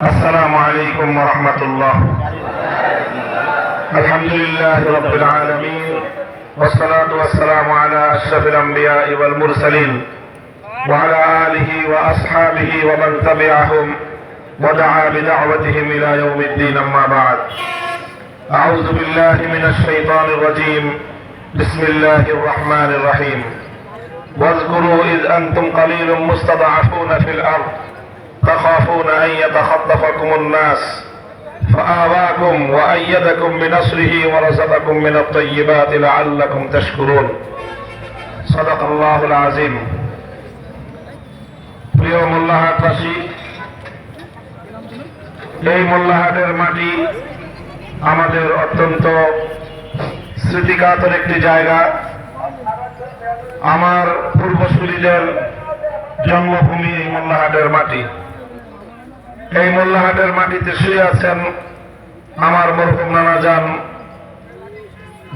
السلام عليكم ورحمة الله. الحمد لله رب العالمين والصلاة والسلام على أشرف الأنبياء والمرسلين وعلى آله وأصحابه ومن تبعهم ودعا بدعوتهم إلى يوم الدين أما بعد. أعوذ بالله من الشيطان الرجيم. بسم الله الرحمن الرحيم. واذكروا إذ أنتم قليل مستضعفون في الأرض. تخافون أن يتخطفكم الناس فآواكم وأيدكم بنصره ورزقكم من الطيبات لعلكم تشكرون صدق الله العظيم প্রিয় মোল্লাহাটবাসী এই মোল্লাহাটের মাটি আমাদের অত্যন্ত স্মৃতিকাতর একটি জায়গা আমার পূর্বসূরীদের জন্মভূমি এই মোল্লাহাটের মাটি এই মোল্লাহাটের মাটিতে শুয়ে আছেন আমার মরহুম নানা যান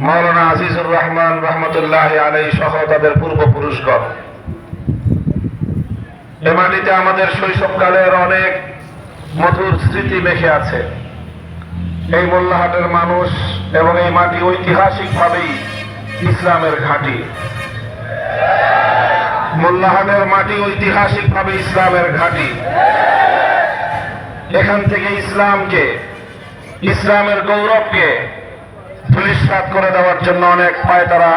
মৌলানা আজিজুর রহমান রহমতুল্লাহ আলাই সহ তাদের পূর্বপুরুষগণ। এ মাটিতে আমাদের শৈশবকালের অনেক মধুর স্মৃতি মেখে আছে। এই মোল্লাহাটের মানুষ এবং এই মাটি ঐতিহাসিকভাবেই ইসলামের ঘাঁটি। মোল্লাহাটের মাটি ঐতিহাসিকভাবে ইসলামের ঘাঁটি। এখান থেকে ইসলামকে, ইসলামের গৌরবকে ধূলিসাৎ করে দেওয়ার জন্য অনেক পায়তারা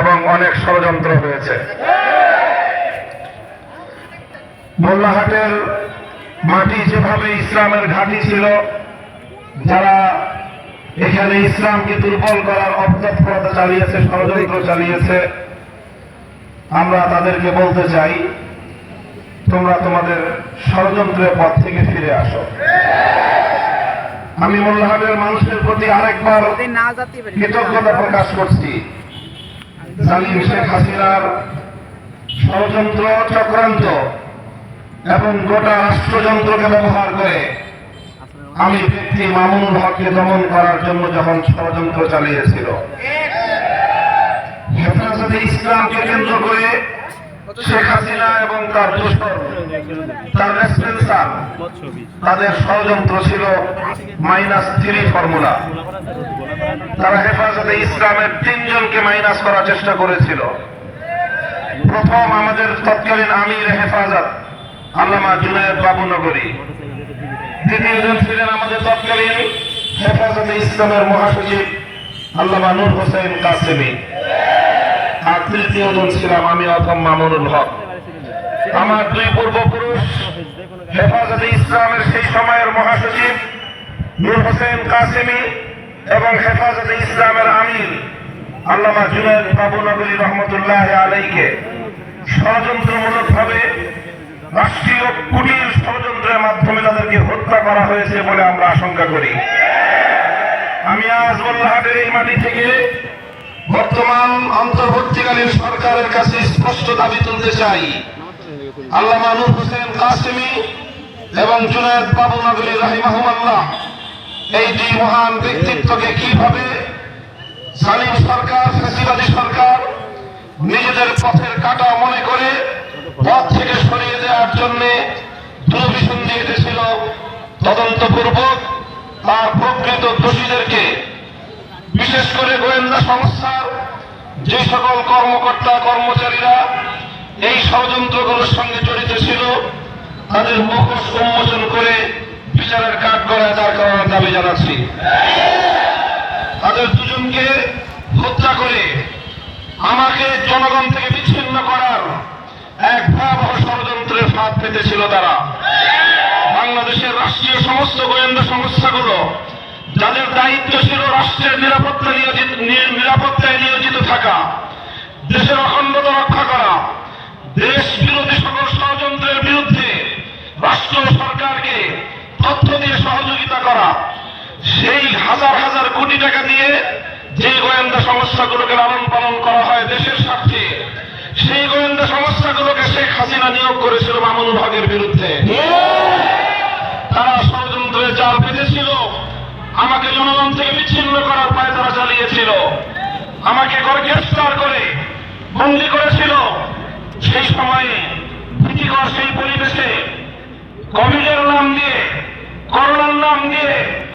এবং অনেক ষড়যন্ত্র হয়েছে। মোল্লাহাটের মাটি যেভাবে ইসলামের ঘাঁটি ছিল, যারা এখানে ইসলামকে দুর্বল করার অপতৎপরতা চালিয়েছে, ষড়যন্ত্র চালিয়েছে, আমরা তাদেরকে বলতে চাই তোমরা তোমাদের ষড়যন্ত্রের পথ থেকে ফিরে আসো। আমি মোল্লাহাটের মানুষের প্রতি আরেকবার কৃতজ্ঞতা প্রকাশ করছি। জালিম শেখ হাসিনার ষড়যন্ত্র চক্রান্ত এবং গোটা রাষ্ট্রযন্ত্রকে ব্যবহার করে আমি ব্যক্তি মামুনুল হককে দমন করার জন্য যখন ষড়যন্ত্র চালিয়েছিল। হেফাজতে ইসলামকে কেন্দ্র করে শেখ হাসিনা এবং তার তাদের ষড়যন্ত্র ছিল মাইনাস থ্রি ফর্মুলা তারা হেফাজতে ইসলামের তিনজনকে মাইনাস করার চেষ্টা করেছিল। প্রথম আমাদের তৎকালীন আমির হেফাজত, আল্লামা জুনায়দ বাবুনগরী। দ্বিতীয়জন ছিলেন আমাদের তৎকালীন হেফাজতে ইসলামের মহাসচিব, আল্লামা নূর হোসেন কাসেমি। আর তৃতীয় জন ছিলাম আমি অথম মামুনুল হক। আমার দুই পূর্বপুরুষ, হেফাজতে ইসলামের সেই সময়ের মহাসচিব নূর হোসেন কাসেমি এবং হেফাজতে ইসলামের আমির আল্লামা জুনায়দ বাবু নগরী রহমতুল্লাহ আলাইকে ষড়যন্ত্রমূলক ভাবে রাষ্ট্রীয় কুটির ষড়যন্ত্রের মাধ্যমে তাদেরকে হত্যা করা হয়েছে বলে আমরা আশঙ্কা করি। আমি আজ মোল্লাহাটের এই মাটি থেকে বর্তমান অন্তর্বর্তীকালীন সরকারের কাছে স্পষ্ট দাবি তুলতে চাই। আল্লাহ নূর হোসেন কাসিমি এবং জুনায়দ বাবু নগরী রাহিমাহুমাল্লাহ, এই দুই মহান ব্যক্তিত্বকে কীভাবে সালিম সরকার ফেসিবাদী সরকার নিজেদের পথের কাটা মনে করে পথ থেকে সরিয়ে দেওয়ার জন্য দুর্ভিসন দিয়ে এসেছিল তদন্তপূর্বক, তার প্রকৃত দোষীদেরকে গোয়েন্দা সংস্থার যে সকল কর্মকর্তা, কর্মচারীরা এই ষড়যন্ত্রগুলোর সঙ্গে জড়িত ছিল, তাদের মুখোশ উন্মোচন করে বিচারের কাঠ গড়ায় দাঁড় করানোর দাবি জানাচ্ছি। তাদের দুজনকে হত্যা করে আমাকে জনগণ থেকে বিচ্ছিন্ন করার এক ভয়াবহ ষড়যন্ত্রের ফাঁদ পেতেছিল তারা। বাংলাদেশের রাষ্ট্রীয় সমস্ত গোয়েন্দা সংস্থাগুলো যাদের দায়িত্ব ছিল রাষ্ট্রের নিরাপত্তা নিয়োজিত নিরাপত্তায় নিয়োজিত থাকা, দেশের অখণ্ডতা রক্ষা করা, দেশ বিরোধী সকল ষড়যন্ত্রের বিরুদ্ধে রাষ্ট্র সরকারকে তথ্য দিয়ে সহযোগিতা করা, সেই হাজার হাজার কোটি টাকা দিয়ে যে গোয়েন্দা সংস্থাগুলোকে লালন পালন করা হয় দেশের স্বার্থে, সেই গোয়েন্দা সংস্থাগুলোকে শেখ হাসিনা নিয়োগ করেছিল মামুনুল হকের বিরুদ্ধে। বিচ্ছিন্ন করার পায় তারা চালিয়েছিল আমাকে গ্রেফতার করে বন্দি করেছিল। সেই সময়ে ভীতিকর সেই পরিবেশে কোভিডের নাম দিয়ে করোনার নাম দিয়ে